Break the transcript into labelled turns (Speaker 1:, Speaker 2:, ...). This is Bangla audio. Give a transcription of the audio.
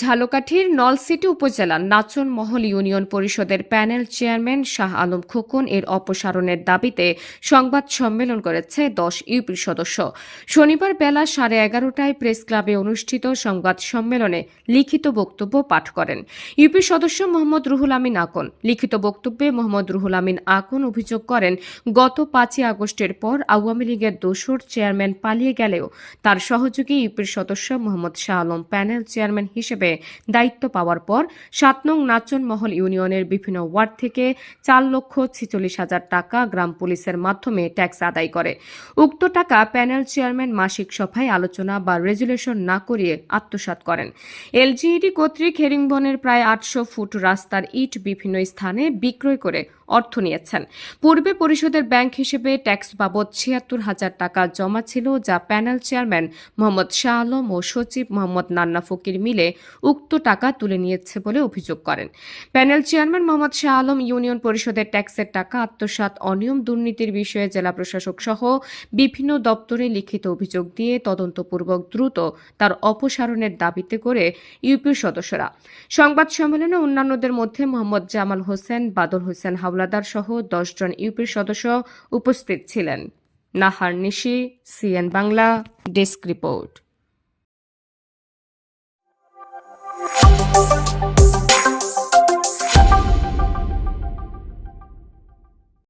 Speaker 1: ঝালকাঠির নলসিটি উপজেলার নাচন মহল ইউনিয়ন পরিষদের প্যানেল চেয়ারম্যান শাহ আলম খোকন এর অপসারণের দাবিতে সংবাদ সম্মেলন করেছে দশ ইউপি সদস্য। শনিবার বেলা সাড়ে এগারোটায় প্রেস ক্লাবে অনুষ্ঠিত সংবাদ সম্মেলনে লিখিত বক্তব্য পাঠ করেন। ইউপি সদস্য মোহাম্মদ রুহুল আমিন আকন। লিখিত বক্তব্যে মোহাম্মদ রুহুল আমিন আকন অভিযোগ করেন, গত পাঁচই আগস্টের পর আওয়ামী লীগের দোসর চেয়ারম্যান পালিয়ে গেলেও তার সহযোগী ইউপির সদস্য মোহাম্মদ শাহ আলম প্যানেল চেয়ারম্যান হিসেবে দায়িত্ব পাওয়ার পর সাত নং নাচন মহল ইউনিয়নের বিভিন্ন ওয়ার্ড থেকে চার লক্ষ ছিচল্লিশ হাজার টাকা গ্রাম পুলিশের মাধ্যমে ট্যাক্স আদায় করে। উক্ত টাকা প্যানেল চেয়ারম্যান মাসিক সভায় আলোচনা বা রেজুলেশন না করিয়ে আত্মসাৎ করেন। এলজিইডি কর্তৃক হেরিংবনের প্রায় আটশো ফুট রাস্তার ইট বিভিন্ন স্থানে বিক্রয় করে অর্থ নিয়েছেন। পূর্বে পরিষদের ব্যাংক হিসেবে ট্যাক্স বাবদ ছিয়াত্তর হাজার টাকা জমা ছিল, যা প্যানেল চেয়ারম্যান মোহাম্মদ শাহ আলম ও সচিব মোহাম্মদ নান্না ফকির মিলে উক্ত টাকা তুলে নিয়েছে বলে অভিযোগ করেন। Panel chairman Mohammad Shah Alam union পরিষদের ট্যাক্সের টাকা, আত্মসাৎ অনিয়ম দুর্নীতির বিষয়ে জেলা প্রশাসক সহ বিভিন্ন দপ্তরে লিখিত অভিযোগ দিয়ে তদন্তপূর্বক দ্রুত তার অপসারণের দাবিতে করে ইউপির সদস্যরা। সংবাদ সম্মেলনে অন্যান্যদের মধ্যে মোহাম্মদ জামাল হোসেন, বাদল হোসেন হাওলাদার সহ দশজন ইউপির সদস্য উপস্থিত ছিলেন। Nahar Nishi CN Bangla desk report.